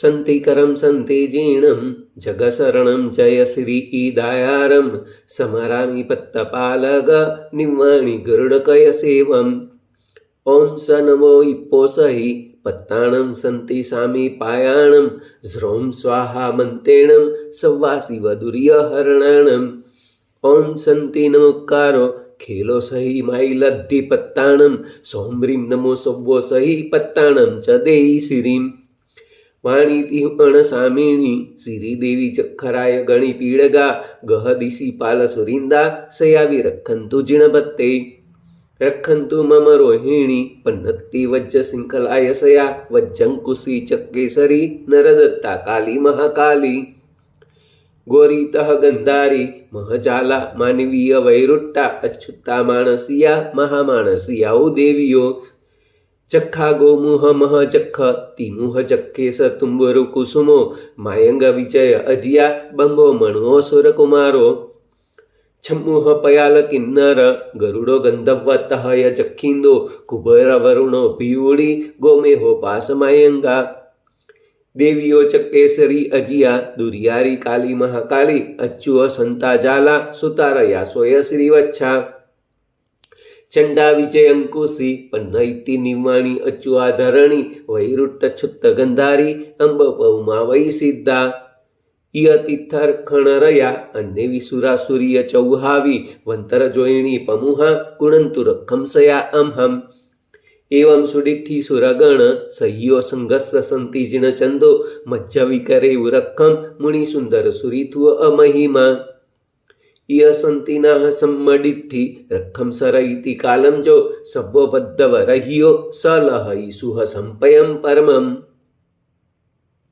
सन्तिकरं सन्ति जीर्णं जगशरणं जय श्रीदायारं समरामि पत्तपालग निवाणि गरुडकयसेवम् ॐ स नमो इप्पोसहि पत्ताणं सन्ति सामि पायाणं ह्रौं स्वाहा मन्तेणं सव्वासि वदुर्यहरणाणम् ॐ सन्ति नमोकारो खेलो सहि मायिलद्धि पत्ताणं सौम्रीं नमो सव्वो सहि पत्ताणं च देयि श्रीम् વાણીતિ અણસામીણી શ્રીદેવી ચખરાય ગણી પીળગા, ગહ દિશી પાલ સુરિંદા, સયાવી રખંતુ જીણબત્તે. રખંતુ મમ રોહિણી, પન્નત્તિ વજ્જ શૃંખલાય સયા, વજ્જંકુશી ચક્કેસરી, નરદત્તા કાલી મહાકાલી. ગોરીતઃ ગંધારી, મહજાલા માનવીય વૈરુટ્ટા, અચ્યુતા માણસિયા મહામાણસિયાઓ દેવીઓ. ચખ્ખા ગોમુહ મહ ચખ્ખ તિમુહ ચખ્ખેસ તુંબરુ કુસુમો માયંગ વિજય અજિયા બંબો મણો સુરકુમારો છમ્મુહ પયાલ કિન્નર ગરુડો ગંધવતઃ ચખિંદો કુબેર વરુણો પિયુળી ગોમેહો પાસમાયંગા દેવીઓ ચકેસરી અજિયા દુરિયારી કાલી મહાકાલી અચ્યુઅ સંતા જાલા સુતારયા સોય શ્રીવચ્છા ચંડા વિજય અંકુશી પન્નૈતિ નિમાણી અચ્યુઆ ધરણી વૈરુટ્ટ છુત્ત ગંધારી અંબ પૌમા વૈ સિદ્ધા ઇય તિથર ખણરયા અન્ને વિસુરા સૂર્ય ચૌહાવી, વંતર જોઈણી પમુહા ગુણંતુ રખંસયા અમહમ. એવમ સુડિઠી સુરગણ, સહ્યો સંઘસ્સ સંતિ જીણ ચંદો મજ્જ વિકરે ઉરખમ મુનિ સુંદર સુરીથુ અમહિમા. ઇય સંતિનાહ સમ્મડિઠ્ઠી રખમ સર ઇતિ કાલમ જો સભ્વો બદ્ધવ રહિયો સલહ ઈસુહ સંપયમ પરમમ.